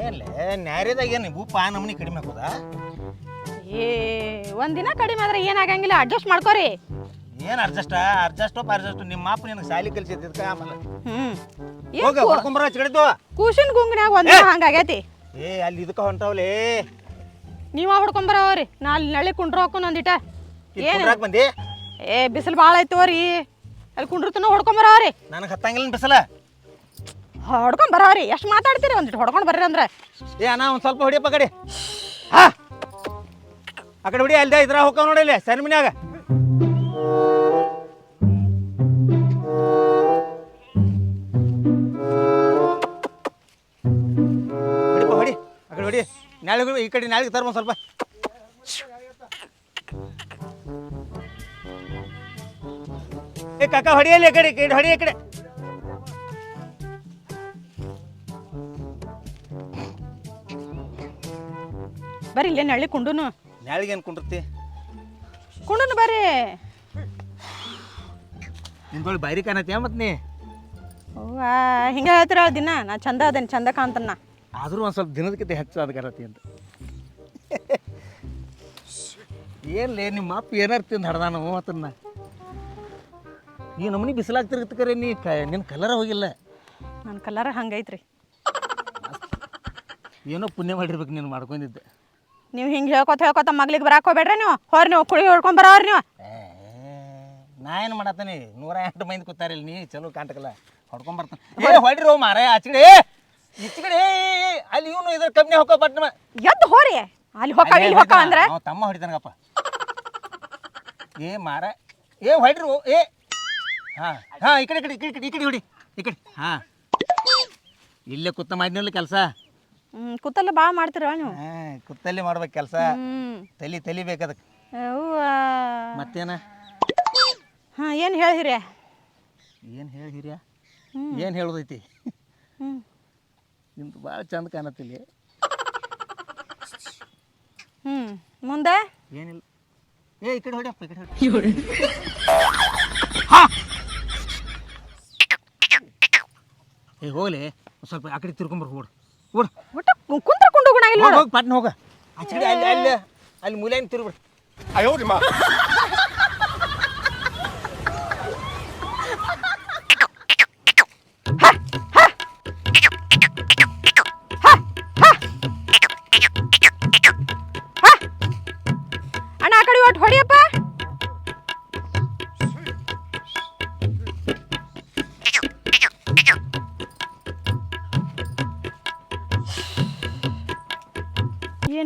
ಏನ್ಲೇ ನ್ಯಾರ್ಯದಾಗ ಏನು ಆ ನಮನಿ ಕಡಿಮೆ ಹಾಕೋದಾ? ಏ ಒಂದಿನ ಕಡಿಮೆ ಆದ್ರೆ ಏನಾಗಂಗಿಲ್ಲ ಅಡ್ಜಸ್ಟ್ ಮಾಡ್ಕೋರಿ. ಏನು ಅಡ್ಜಸ್ಟ್ ಅಡ್ಜಸ್ಟ್ ಅಡ್ಜಸ್ಟ್ ನಿಮ್ಮ ಅಪ್ಪ ನಿನಗೆ ಸಾಲಿ ಕಲಿಸಿದ್ದಕ್ಕೆ ಆಮೇಲೆ. ಹ್ಮ್. ಹೋಗ ಹೊಡ್ಕೊಂಬರ ಹಚ್ಕಡಿದ್ದು ಕೂಸಿನ ಗುಂಗ್ನ್ಯಾಗ ಒಂದಿನ ಹಂಗಾಗೈತಿ ಏ ಅಲ್ಲಿ ಇದಕ್ಕೆ ಹೊಂಟಾವ್ಲೇ. ನೀವ ಹೊಡ್ಕೊಂಬರವ್ರಿ ನಾ ಅಲ್ಲಿ ನಳ್ಳಿ ಕುಂಡ್ರ ಒಂದಿಟ ಏನು? ಬಂದಿ? ಏ ಬಿಸಿಲು ಭಾಳ ಐತೋರಿ ಅಲ್ಲಿ ಕುಂಡ್ರತನ ಹೊಡ್ಕೊಂಬರವ್ರಿ ನನಗೆ ಹತ್ತಂಗಿಲ್ಲ ಬಿಸಲ. ಹೊಡ್ಕೊಂಬರವ್ರಿ ಎಷ್ಟು ಮಾತಾಡ್ತೀರಿ? ಒಂದಿಟ್ಟು ಹೊಡ್ಕೊಂಡು ಬರ್ರಿ ಅಂದ್ರೆ. ಏ, ಅಣ್ಣ, ಒಂದು ಸ್ವಲ್ಪ ಹೊಡಿಯಪ್ಪ ಕಡೆ. ಹಾ ಆ ಕಡೆ ಹೊಡಿ, ಅಲ್ದ ಇದ್ರ ಹೋಗ ನೋಡಿ ಇಲ್ಲಿ, ಸರಿ ಮನ್ಯಾಗ. ಹೊಡಿಪ್ಪ, ಹೊಡಿ. ಹೊಡಿ. ಈ ಕಡೆ ನಾಳೆಗೆ ತರ್ಬೋದು ಸ್ವಲ್ಪ. ಏ, ಕಾಕ ಹೊಡಿಯಲ್ಲಿ ಈ ಕಡೆ ಈ ಕಡೆ, ಹೊಡಿ ಈ ಕಡೆ. ಬರ್ರಿ ಇಲ್ಲೇ ನಳ್ಳಿ ಕುಂಡುನು? ನಳ್ಳಿಗೆ ಏನು ಕುಂಡಿರ್ತಿ? ಕುಂಡುನು ಬರ್ರಿ. ನಿಂದೊಳಗೆ ಬೈರಿ ಕಾಣತ್ತೆ ಮತ್ತೆ ನೀ? ಅವ್ವ ಹಿಂಗೆ ಹೇಳ್ತೀರ ದಿನ? ನಾ ಚಂದ ಅದೇನು ಚಂದ ಕಾಣ್ತನ. ಆದರೂ ಒಂದು ಸ್ವಲ್ಪ ದಿನದಕ್ಕಿಂತ ಹೆಚ್ಚು ಅದಕ್ಕರತಿ ಅಂತ. ಏನ್ಲೇ ನಿಮ್ಮ ಅಪ್ಪ ಏನಾರು ತಿಂದು ಹಡ್ದಾನು ಮತ್ತನ್ನ ಈ ನಮನಿ ಬಿಸಿಲಾಗ್ತಿರ್ಕರೆ ನೀ ಕ ನಿನ್ನ ಕಲರ ಹೋಗಿಲ್ಲ. ನನ್ನ ಕಲರ್ ಹಂಗೈತ್ರಿ. ಏನೋ ಪುಣ್ಯ ಮಾಡಿರ್ಬೇಕು ನೀನು ಮಾಡ್ಕೊಂಡಿದ್ದೆ. ನೀವು ಹಿಂಗೆ ಹೇಳ್ಕೊತ ಹೇಳ್ಕೊತ ಮಗ್ಲಿಗೆ ಬರಾಕ್ ಹೋಗ್ಬೇಡ್ರಿ ನೀವು. ಹೊರ ನೀವು ಕುಳಿ ಹೊಡ್ಕೊಂಡ್ ಬರೋರ್ ನೀವು. ನಾ ಏನು ಮಾಡತ್ತೀನಿ? ನೂರ ಎಂಟು ಮಂದಿ ಕೂತಾರಿಲ್ಲ ನೀ ಚಲೋ ಕಾಂಟಕಲ್ಲ ಹೊಡ್ಕೊಂಬರ್ತಾನೆ ಏ ಹೊಡ್ರಿ ಹೋ ಮಾರ ಆಚಕಡೆ ಈಚಕಡೆ ಅಲ್ಲಿ ಇವನು ಇದ್ರ ಕಮ್ಮಿ ಹೋಗೋ ಬಟ್ ಎದ್ದು ಹೋರಿ. ಅಲ್ಲಿ ಹೊಕ್ಕ ಇಲ್ಲಿ ಹೊಕ್ಕ ಅಂದ್ರೆ? ತಮ್ಮ ಹೊಡಿತಾನಪ್ಪ ಏ ಮಾರ ಏ ಹೊಡ್ರಿ ಏ. ಹಾ ಹಾ ಈ ಕಡೆ ಈ ಕಡೆ ಈ ಕಡೆ ಈ ಕಡೆ ಹೊಡಿ ಈ ಕಡೆ ಹಾ. ಇಲ್ಲೇ ಕೂತ ಮಾಡಿನಲ್ಲ ಕೆಲಸ. ಹ್ಮ್ ಬಾ ಮಾಡ್ತೀರ ನೀವು? ಹಾ ಕುತ್ತಲ್ಲಿ ಮಾಡ್ಬೇಕು ಕೆಲಸ. ಹ್ಮ್. ತಲಿ ತಲಿಬೇಕು ಅದಕ್ಕೆ ಅವ್ವ ಮತ್ತೇನ? ಹಾಂ ಏನು ಹೇಳಿರಿ ಏನು ಹೇಳಿ ಹಿರಿಯ? ಏನು ಹೇಳೋದೈತಿ? ಹ್ಮ್. ನಿಮ್ದು ಭಾಳ ಚಂದ ಕಾಣತ್ತಿಲ್ಲಿ ಹ್ಮ್ ಮುಂದೆ? ಏನಿಲ್ಲ. ಏ ಈ ಕಡೆ ಹೊಡಿಯಪ್ಪ ಈ ಕಡೆ ಹೊಡಿ ಏ ಹೋಗ್ಲಿ. ಒಂದ್ ಸ್ವಲ್ಪ ಆ ಕಡೆ ತಿರ್ಕೊಂಬರ್ ಓಡ್ ಓಡ್ ಒಟ್ಟ ಕುಂತ್ರ ಕುಂಡು ಗುಣ ಇಲ್ಲ ಹೋಗ ಪಟ್ನ ಅಲ್ಲಿ ಅಲ್ಲಿ ಅಲ್ಲಿ ಮೂಲೆಯನ್ನು ತಿರುಗ್ಬಿಡು. ಅಣ್ಣ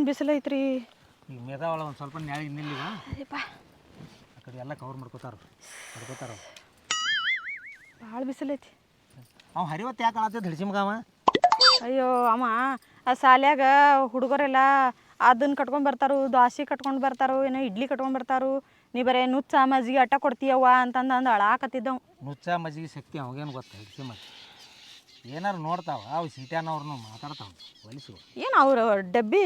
ಏನು ಬಿಸಿಲೈತ್ರಿ ಈಗ ಮೇದಾವಳ ಒಂದು ಸ್ವಲ್ಪ ನ್ಯಾಯ ನಿಲ್ಲಿಗ ಆ ಕಡೆ ಎಲ್ಲ ಕವರ್ ಮಾಡ್ಕೋತಾರ ಮಾಡ್ಕೋತಾರ ಭಾಳ ಬಿಸಿಲೈತಿ ಅವ ಹರಿವತ್ತು ಯಾಕೆ ಕಾಣತ್ತೆ ಹಿಡ್ಸಿ ಮಗವ ಅಯ್ಯೋ ಅಮ್ಮ ಆ ಶಾಲ್ಯಾಗ ಹುಡುಗರೆಲ್ಲ ಅದನ್ನ ಕಟ್ಕೊಂಡು ಬರ್ತಾರು ದ್ವಾಸಿ ಕಟ್ಕೊಂಡು ಬರ್ತಾರು ಏನೋ ಇಡ್ಲಿ ಕಟ್ಕೊಂಡು ಬರ್ತಾರು. ನೀ ಬರೇ ನುಚ್ಚ ಮಜ್ಜಿಗೆ ಅಟ್ಟ ಕೊಡ್ತೀಯವ್ವ ಅಂತಂದು ಅಂದು ಅಳಾಕತ್ತಿದ್ದವು. ನುಚ್ಚ ಮಜ್ಜಿಗೆ ಶಕ್ತಿ ಅವಾಗೇನು ಗೊತ್ತಾ? ಹಿಡ್ಸಿ ಮತ್ತೆ. ಏನಾರು ನೋಡ್ತಾವ ಅವು ಸೀಟ್ಯಾನವ್ರನ್ನು ಮಾತಾಡ್ತಾವ ಹೊಲಿಸು ಏನು ಅವ್ರು ಡಬ್ಬಿ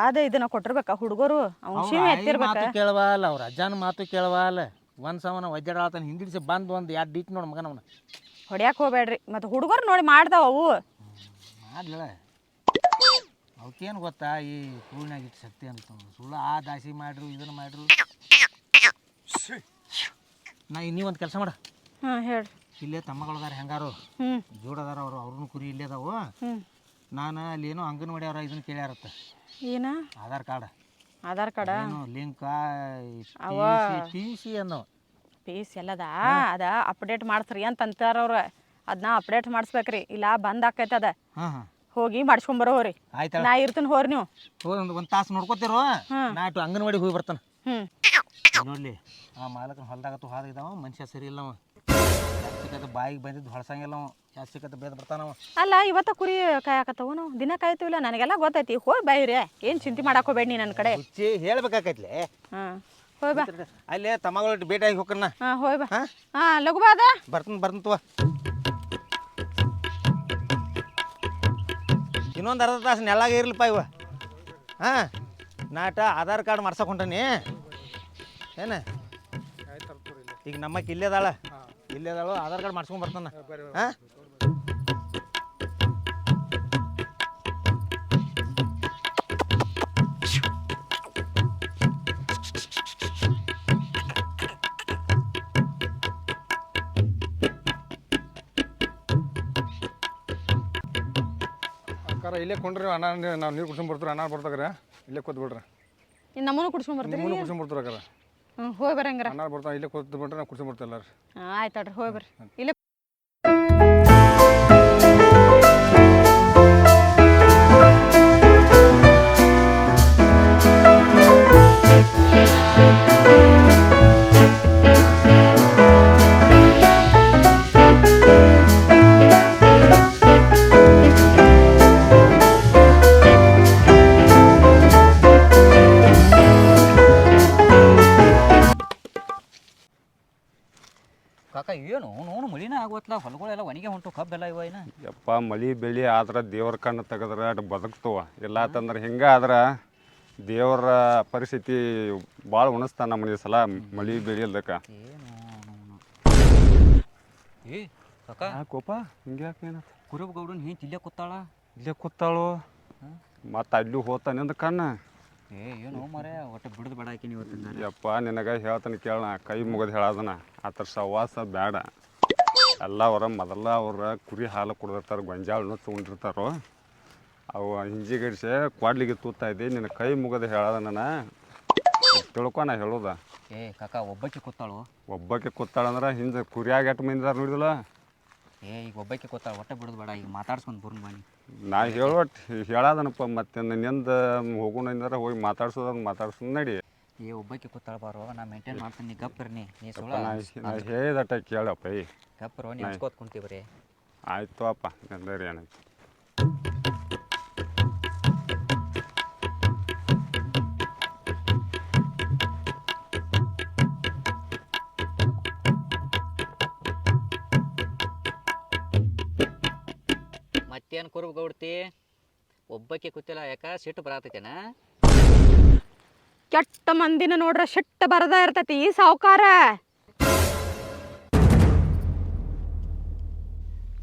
ಅದ ಇದನ್ನ ಕೊಟ್ಟಿರ್ಬೇಕ ಹುಡುಗರು? ಅವ್ನ ಎತ್ತಿರ್ಬೇಕ. ಮಾತು ಕೇಳವಲ್ಲ ಅವ್ರ ಅಜ್ಜನ ಮಾತು ಕೇಳವಲ್ಲ ಒಂದು ಸವನ ಒಜ್ಜಾಡತಾನ ಹಿಂದಿಡಿಸಿ ಬಂದು ಒಂದು ಎರಡು ಡೀಟ್ ನೋಡಿ ಮಗನವನ ಹೊಡ್ಯಾಕ್ ಹೋಗ್ಬೇಡ್ರಿ ಮತ್ತೆ ಹುಡುಗರು ನೋಡಿ ಮಾಡ್ದಾವ ಅವು. ಮಾಡ್ಲ. ಅವಕ್ಕೇನು ಗೊತ್ತಾ ಈ ಹೂವಿನಾಗ ಇಟ್ಟು ಶಕ್ತಿ ಅಂತ ಸುಳ್ಳು ಆ ದಾಸಿ ಮಾಡ್ರು ಇದನ್ನ ಮಾಡ್ರು. ನಾ ನೀವೊಂದು ಕೆಲಸ ಮಾಡ. ಹಾಂ ಹೇಳ್ರಿ. ಇಲ್ಲೇ ತಮ್ಮಗಳದಾರ ಹೆಂಗಾರು? ಜೋಡದಾರ ಅವರು ಅವ್ರನ್ನ ಕುರಿ ಇಲ್ಲೇ ಅದಾವು. ನಾನು ಅಲ್ಲಿ ಏನೋ ಅಂಗನವಾಡಿ ಅವ್ರ ಇದನ್ನ ಕೇಳ್ಯಾರತ್ತ. ಏನ? ಆಧಾರ್ ಕಾರ್ಡ್. ಆಧಾರ್ ಕಾರ್ಡ್? ಏನು ಲಿಂಕ್ ಟಿ ಸಿ ಅನ್ನೋ. ಪೀಸ್ ಎಲ್ಲದ? ಅದ ಅಪ್ಡೇಟ್ ಮಾಡಿಸ್ರಿ ಅಂತ ಅಂತಾರ ಅವ್ರ. ಅದನ್ನ ಅಪ್ಡೇಟ್ ಮಾಡಿಸ್ಬೇಕ್ರಿ. ಇಲ್ಲ ಬಂದ್ ಆಕೈತೆ ಅದ. ಹೋಗಿ ಹೋರಿ. ಆಯ್ತಳ ನಾ ಇರ್ತೀನಿ ಹೋರಿ ನೀವು. ಹೋ ಒಂದು ಒಂದು ತಾಸು ನೋಡ್ಕೋತಿರೋ? ನಾಟು ಅಂಗನವಾಡಿ ಹೋಗಿ ಬರ್ತಾನೆ. ನೋಡ್ಲಿ. ಆ ಮಾಲಕನ ಹಾದ ಇದಾವ. ಮನುಷ್ಯ ಸರಿ ಇಲ್ಲ ಜಾಸ್ತಿಕತೆ ಬಾಯಿಗೆ ಬಂದಿದ್ದು ಹೊಳಸಂಗಿಲ್ಲ ಅವ. ಜಾಸ್ತಿಕತೆ ಬೇದ ಬರ್ತಾನವ ಅಲ್ಲ ಇವತ್ತ ಕುರಿ ಕಾಯಕತ್ತವು ನಾವು. ದಿನ ಕಾಯ್ತೀವಿಲ್ಲ ನನಗೆಲ್ಲ ಗೊತ್ತೈತಿ. ಹೋಗಿ ಬಾಯಿರಿ ಏನು ಚಿಂತೆ ಮಾಡಕ್ ಹೋಗ್ಬೇಡಿ ನೀ ನನ್ನ ಕಡೆ. ಹುಚ್ಚಿ ಹೇಳ್ಬೇಕಾಕೈತ್ಲೆ. ಹಾಂ ಹೋಯ್ ಬಾ. ಅಲ್ಲೇ ತಮ್ಮಗಳ ಭೇಟಿಯಾಗಿ ಹೋಗಣ್ಣ ಹಾಂ ಹೋಯ್ ಬಾ. ಹಾ? ಹಾಂ ಲಘು ಬಾ ಅದ. ಬರ್ತನ್ ಬರ್ತಂತವ ಇನ್ನೊಂದು ಅರ್ಧ ತಾಸು ನೆಲಾಗ ಇರ್ಲಪ್ಪ ಇವ. ಹಾಂ? ನಾಟ ಆಧಾರ್ ಕಾರ್ಡ್ ಮಾಡ್ಸಕ್ ಹೊಂಟಾನಿ. ಏನ? ಈಗ ನಮ್ಮಕ್ಕೆ ಇಲ್ಲೇ ಅದಾಳ. ಇಲ್ಲಿ ಅದಾಳು ಆಧಾರ್ ಕಾರ್ಡ್ ಮಾಡ್ಸ್ಕೊಂಡ್ ಬರ್ತಾನ. ಇಲ್ಲೇ ಕೊಂಡ್ರಿ ಅಣ್ಣ ನಾವು ನೀರು ಕುಡ್ಸ್ಕೊಂಡ್ ಬರ್ತೀರಿ ಅಣ್ಣ ಬರ್ತಾರೆ ಇಲ್ಲೇ ಕೂತ್ ಬಿಡ್ರಿ ನಮ್ಮನ್ನು ಕುಡ್ಸ್ಕೊಂಡ್ ಬರ್ತೀವಿ ಕುಡ್ಸ್ಕೊಂಡ್ ಬರ್ತೀರ ಹೋಗಿ ಬರಂಗ್ರ. ಅಣ್ಣ ಬರ್ತಾವ ಇಲ್ಲೇ ಕೂತ್ ಬಿಟ್ರೆ ನಾವು ಎಲ್ಲಾರು. ಹಾಂ ಆಯ್ತು ಅಡ್ರಿ ಹೋಗಿ ಬರ್ರಿ. ಇಲ್ಲೇ ಏನು ನೋನು ಮಳಿನೇ ಆಗೋತ್ಲ ಹೊಲಗಳೆಲ್ಲ ಒಣಗೆ ಹೊಂಟು ಕಬ್ಬೆಲ್ಲ ಇವ ಏನ ಯಪ್ಪ ಮಳಿ ಬೆಳಿ ಆದ್ರೆ ದೇವ್ರ ಕಣ್ಣು ತೆಗೆದ್ರೆ ಅಟ್ ಬದುಕ್ತವ. ಇಲ್ಲ ಅಂತಂದ್ರೆ ಹಿಂಗೆ ಆದ್ರೆ ದೇವರ ಪರಿಸ್ಥಿತಿ ಭಾಳ ಉಣಿಸ್ತಾನ ನಮ್ಮನೆ ಸಲ ಮಳಿ ಬೆಳಿ ಇಲ್ದಕ್ಕ. ಏನು ಏ ಯಾಕೋಪ? ಹಿಂಗೆ ಯಾಕೆ ಏನ ಕುರುಬ ಗೌಡನ್ ಹಿಂಗೆ ಇಲ್ಲೇ ಕೂತಾಳ? ಇಲ್ಲೇ ಕೂತಾಳು. ಮತ್ತು ಅಲ್ಲಿ ಅಂದ ಕಣ್ಣ? ಏ ಏನು ಮರೆ ಒಟ್ಟು ಬಿಡದು ಬೇಡ ಯಪ್ಪ ನಿನಗೆ ಹೇಳ್ತಾನೆ ಕೇಳಣ ಕೈ ಮುಗಿದು ಹೇಳದನ. ಆತರ ಥರ ಸವಾಸ ಬೇಡ ಎಲ್ಲ ಅವರ ಮೊದಲ ಅವ್ರ ಕುರಿ ಹಾಲು ಕುಡ್ದಿರ್ತಾರೆ ಗೊಂಜಾಳನ್ನು ತೊಗೊಂಡಿರ್ತಾರೋ. ಅವು ಹಿಂಜಿಗಡಿಸಿ ಕ್ವಾಡ್ಲಿಗೆ ತೂತಾ ಇದ್ದಿ. ನಿನ್ನ ಕೈ ಮುಗಿದು ಹೇಳದ ನನ್ನ ತಿಳ್ಕೊ ನಾ ಹೇಳೋದ. ಏ ಕಾಕ ಒಬ್ಬಕ್ಕೆ ಕೂತಾಳು? ಒಬ್ಬಕ್ಕೆ ಕೂತಾಳಂದ್ರೆ ಹಿಂದೆ ಕುರಿಯಾಗ ಎಟ್ ಮಂದಿದಾರ ನೋಡಿದಿಲ್ಲ ಏ ಈಗ ಒಬ್ಬಕ್ಕೆ ಕೂತಾಳ ಒಟ್ಟ ಬಿಡೋದು ಬೇಡ ಈಗ ಮಾತಾಡ್ಸ್ಕೊಂಡು ಬರೋಣ ಬನ್ನಿ. ನಾ ಹೇಳೋಟ್ ಹೇಳದನಪ್ಪ ಮತ್ತೆ ನಿಂದ ಹೋಗೋಣ ಅಂದ್ರೆ ಹೋಗಿ ಮಾತಾಡ್ಸೋದನ್ನ ಮಾತಾಡ್ಸೋದು ನಡಿ. ಏ ಒಬ್ಬಕ್ಕೆ ಕೂತಾಳ ಬಾರೋ ನಾ ಮೇಂಟೈನ್ ಮಾಡ್ತೀನಿ ನೀ ಗಪ್ಪರ್ನಿ ನೀ ಸುಳ ನಾ ನಾ ಹೇಳಿದಟ ಕೇಳಪ್ಪ ಈ ಗಪ್ಪರು ನೀ ಹಚ್ಕೋತ್ ಕುಂತೀವಿ ರೀ ಆಯ್ತು ಅಪ್ಪ ಎಂದರೆ ಏನಾಯ್ತು ಮತ್ತೇನು ಕುರುಬ ಗೌಡ್ತಿ? ಒಬ್ಬಕ್ಕೆ ಕೂತಿಲ್ಲ ಯಾಕ? ಸಿಟ್ಟು ಬರಾತೈತೇನ? ಕೆಟ್ಟ ಮಂದಿನ ನೋಡ್ರ ಸಿಟ್ಟ ಬರದ ಇರ್ತೈತಿ ಸಾವುಕಾರ.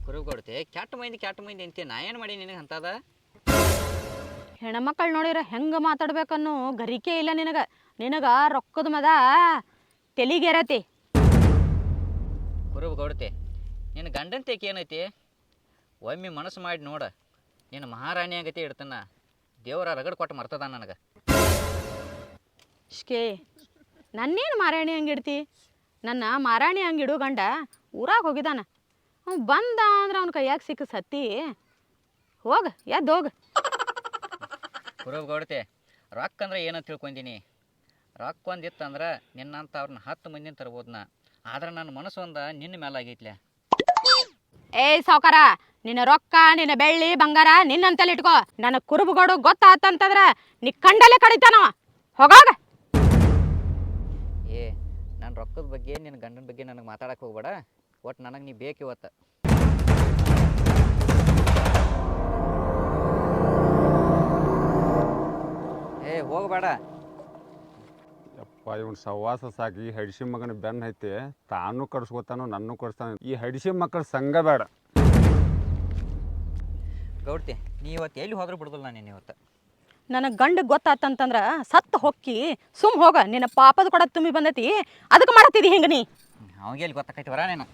ಕುರುಬ ಗೌಡ್ತಿ ಕೆಟ್ಟ ಮಂದಿ ಕೆಟ್ಟ ಮಂದಿ ಅಂತೀಯ ನಾ ಏನು ಮಾಡಿ ನಿನಗೆ ಅಂತದ? ಹೆಣ್ಮಕ್ಳು ನೋಡಿರ ಹೆಂಗೆ ಮಾತಾಡ್ಬೇಕನ್ನು ಗರಿಕೆ ಇಲ್ಲ ನಿನಗ. ನಿನಗ ರೊಕ್ಕದ ಮದ ತೆಲಿಗೆರತಿ. ಕುರುಬ ಗೌಡ್ತಿ ನಿನ್ನ ಗಂಡನ ತೇಕೆ ಏನೈತಿ? ಒಮ್ಮೆ ಮನಸ್ಸು ಮಾಡಿ ನೋಡ ನೀನು ಮಹಾರಾಣಿ ಆಗತಿ ಇಡ್ತಾನ. ದೇವರ ರಗಡ್ ಕೊಟ್ಟು ಮರ್ತದ ನನಗೆ. ಇಷ್ಕೆ ನನ್ನೇನು ಮಾರಾಣಿ ಹಂಗಿಡ್ತಿ ನನ್ನ ಮಾರಾಣಿ ಹಂಗಿಡು ಗಂಡ ಊರಾಗ ಹೋಗಿದಾನ. ಅವ್ನು ಬಂದ ಅಂದ್ರೆ ಅವ್ನ ಕೈಯಾಗ ಸಿಕ್ಕ ಸತ್ತಿ. ಹೋಗ ಎದ್ದು ಹೋಗ. ಕುರುಬ ಗೌಡತೆ ರೊಕ್ಕ ಅಂದ್ರೆ ಏನಂತ ತಿಳ್ಕೊಂದಿನಿ ರೊಕ್ಕ ಒಂದಿತ್ತಂದ್ರೆ ನಿನ್ನಂತ ಅವ್ರನ್ನ ಹತ್ತು ಮಂದಿನ ನಾ ಆದ್ರೆ ನನ್ನ ಮನಸ್ಸು ಒಂದು ನಿನ್ನ ಮೇಲೆ ಆಗೈತ್ಲೆ. ಏಯ್ ಸಾವ್ಕಾರ, ನಿನ್ನ ರೊಕ್ಕ, ನಿನ್ನ ಬೆಳ್ಳಿ, ಬಂಗಾರ ನಿನ್ನಂತಲ್ಲಿ ಇಟ್ಕೋ. ನನ್ನ ಕುರುಬುಗೋಡು ಗೊತ್ತಾತಂತಂದ್ರ ನೀ ಕಂಡಲ್ಲೇ ಕಡಿತಾನವ ಹೋಗಾಗ. ಏ ನನ್ನ ರೊಕ್ಕದ ಬಗ್ಗೆ ನಿನ್ನ ಗಂಡನ ಬಗ್ಗೆ ನನಗೆ ಮಾತಾಡಕ್ಕೆ ಹೋಗ್ಬೇಡ. ಒಟ್ಟು ನನಗೆ ನೀ ಬೇಕು ಇವತ್ತು. ಏ, ಹೋಗಬೇಡ. ಯಪ್ಪ ಇವ್ನ ಸವಾಸ ಸಾಕಿ ಈ ಮಗನ ಬೆನ್ನ ಐತಿ ತಾನು ಕಡ್ಸ್ಕೊತಾನೋ ನನ್ನೂ ಕಡಿಸ್ತಾನೆ ಈ ಹಡಿಸಿ ಮಕ್ಕಳ ಸಂಘ ಬೇಡ. ಗೌಡ್ತಿ ನೀ ಇವತ್ತು ಎಲ್ಲಿ ಹೋದ್ರೂ ಬಿಡ್ದಲ್ಲ ನಾನು ಇವತ್ತು. ನನಗೆ ಗಂಡ ಗೊತ್ತಾತಂತಂದ್ರ ಸತ್ತು ಹೊಕ್ಕಿ ಸುಮ್ ಹೋಗ ನಿನ್ನ ಪಾಪದ ಕೊಡ ತುಂಬಿ ಬಂದೈತಿ ಅದಕ್ಕೆ ಮಾಡತ್ತಿದಿ ಹಿಂಗ ನೀ. ಅವಾಗ ಎಲ್ಲಿ ಗೊತ್ತಾಕೈತಿ ಬರ ನೀನು?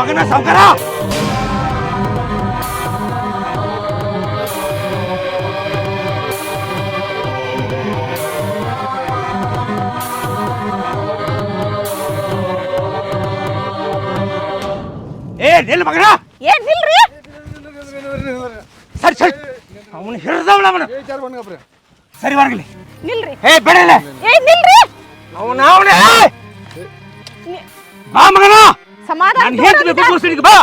ಮಗನ ಸಾವುಕಾರ ಏ ನಿಲ್ ಮಗನ. ಏನ್ ನಿಲ್ರಿ. ಸರಿ ಸರಿ. ಅವನು ಹಿಡ್ದವಳ ಅವನು. ಸರಿ ಬರ್ಗಲಿ ನಿಲ್ರಿ. ಏ ಬೇಡ ಏ ನಿಲ್ರಿ. ಅವನ ಅವನೇ. ಬಾ ಮಗನ. ಸಮಾಧಾನ ನಾನು ಹೇಳ್ತೀನಿ ಬಾ.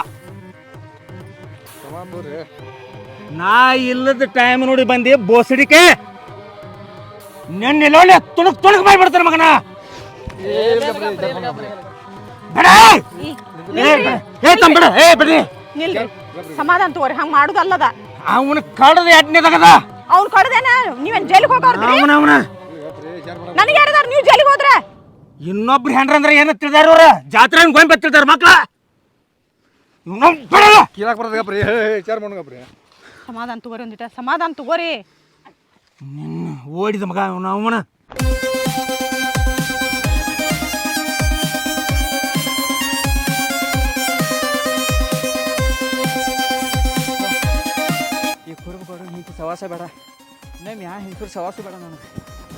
ನಾ ಇಲ್ಲದ ಟೈಮ್ ನೋಡಿ ಬಂದಿ ಬೋಸಡಿಕೆ ನೆನ್ನೆ ಲೋಳೆ ತುಣುಕ್ ತುಣುಕ್ ಮಾಡಿಬಿಡ್ತಾನೆ ಮಗನ. ಬೇಡ. ಏ. ಏ ತಮ್ಮ ಬೇಡ. ಏ ಬಿಡ್ರಿ ನಿಲ್ರಿ. ಸಮಾಧಾನ ತಗೋರಿ ಹಂಗ ಮಾಡುದಲ್ಲದ. ಅವನ ಕಡದ ಎಡ್ನೇದಾಗದ ಅವ್ನ್ ಕಡ್ದೇನ? ನೀವೇನ್ ಜೈಲಿಗೆ ಹೋಗೋರ್ದ್ರಿ ಅವನ ಅವನ. ನನಗೆ ಯಾರದಾರ ನೀವು ಜೈಲಿಗೆ ಹೋದ್ರ? ಇನ್ನೊಬ್ರು ಹೆಂಡ್ರ ಅಂದ್ರೆ ಏನ ತಿಳಿದಾರ ಅವ್ರ? ಜಾತ್ರೆ ಗೊಂಬೆ ತಿಳಿದಾರ ಮಕ್ಳ? ಕೀಳಾಕ್ ಚಾರ್ ವಿಚಾರ ಬಂದ್ಗಪ್ರಿ ಸಮಾಧಾನ ತಗೋರಿ ಒಂದಿಟ ಸಮಾಧಾನ ತಗೋರಿ. ನಿನ್ನ ಓಡಿದ ಮಗ ಅವನ ಅವನ. ಈ ಕುರುಬಗಳು ನಿಂತು ಸವಾಸ ಬೇಡ. ನಮ್ಮ ಯಾ ಹೆಂಗಸರು ಸವಾಸ ಬೇಡ ನನಗೆ.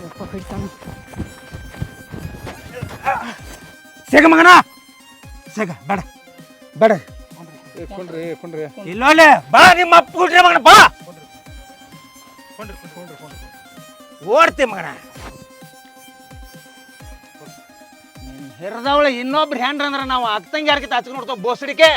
ಯಪ್ಪ ಕೈತಾನ ಸೇಗ ಮಗನ? ಸೇಗ ಬೇಡ ಬೇಡ. ಇಲ್ಲ ಕೊಂಡ್ರಿ ಕೊಂಡ್ರಿ. ಇಲ್ಲೋಲೆ ಬಾ ನಿಮ್ಮ ಅಪ್ಪ ಹುಡ್ರಿ ಮಗನ ಬಾ. ಓಡ್ತಿ ಮಗನ. ಹಿರದವಳ ಇನ್ನೊಬ್ರು ಹೆಂಡ್ರಂದ್ರ ನಾವು ಅಕ್ತಂಗಿ ಯಾರಕ್ಕೆ ಹಚ್ಕೊಂಡು ನೋಡ್ತಾವ ಬೋಸಡಿಕೆ